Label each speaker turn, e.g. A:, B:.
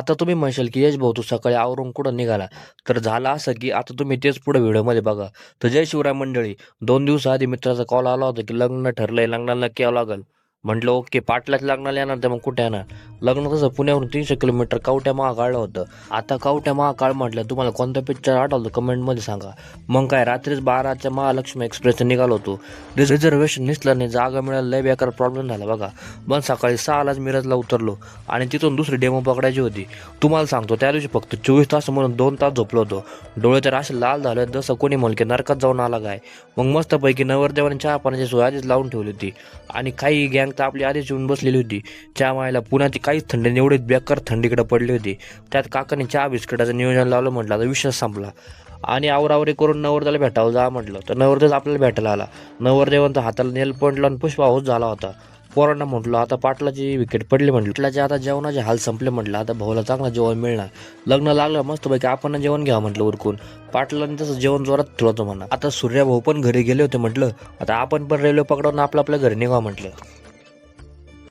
A: आता तुम्ही म्हणशाल की यश भाऊ तू सकाळी आवरून कुठं निघाला? तर झालं असं की आता तुम्ही तेच पुढे व्हिडिओमध्ये बघा. तर जय शिवराय मंडळी दोन दिवसाआधी मित्राचा कॉल आला होता की लग्न ठरलंय लग्नाला नक्की यावं म्हटलं ओके पाटलाच लग्नाला येणार तर मग कुठे येणार? लग्न तसं पुण्यावरून तीनशे किलोमीटर कावट्या महाकाळलं होतं. आता कावट्या महाकाळ म्हटलं तुम्हाला कोणता पिक्चर आठवलं कमेंटमध्ये सांगा. मग काय रात्रीच बाराच्या महालक्ष्मी एक्सप्रेसने निघालो होतो. रिझर्वेशन निसलं नाही जागा मिळायला लय बेकार प्रॉब्लेम झाला बघा. मग सकाळी सहालाच मिरजला उतरलो आणि तिथून दुसरी डेमो पकडायची होती. तुम्हाला सांगतो त्या दिवशी फक्त चोवीस तास म्हणून दोन तास झोपलो होतो. डोळे तर असे लाल झाले जसं कोणी म्हणके नरकात जाऊन आला काय. मग मस्तपैकी नवरदेवाने चहा पाण्याची सोय आधीच लावून ठेवली होती. आणि काही गँग तर आपली आधीच येऊन बसलेली होती. चहा मायला पुण्याची काहीच थंडी नाही, एवढी बेकार थंडीकडे पडली होती. त्यात काकाने चहा बिस्किटाचं नियोजन लावलं म्हटलं आता विश्वास संपला. आणि आवरावरी करून नवरदेवाला भेटावं जा म्हटलं. तर नवरदेव आपल्याला भेटायला आला. नवरदेवांचा हाताला नेल पॉईंट आणि पुष्पाहूस झाला होता. पोरांना म्हटलं आता पाटलाची विकेट पडली म्हटलं. पाटलाचे आता जेवणाचे हाल संपले म्हटलं. आता भाऊला चांगला जेवण मिळणार. लग्न लागलं मस्तपैकी आपण जेवण घ्या म्हटलं उरकून. पाटलाने तसं जेवण जोरात ठेवलं म्हणा. आता सूर्या भाऊ पण घरी गेले होते म्हटलं. आता आपण पण रेल्वे पकडून आपलं आपल्या घरी निघा म्हटलं.